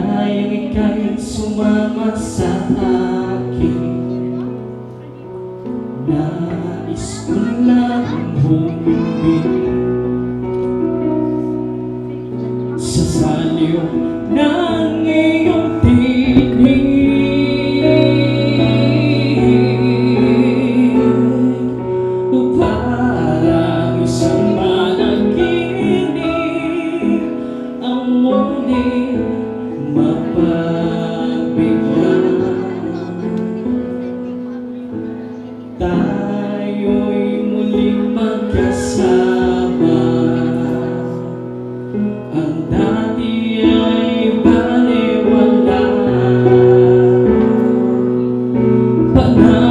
Kayang ika'y sumama sa akin. Nais ko humibig But now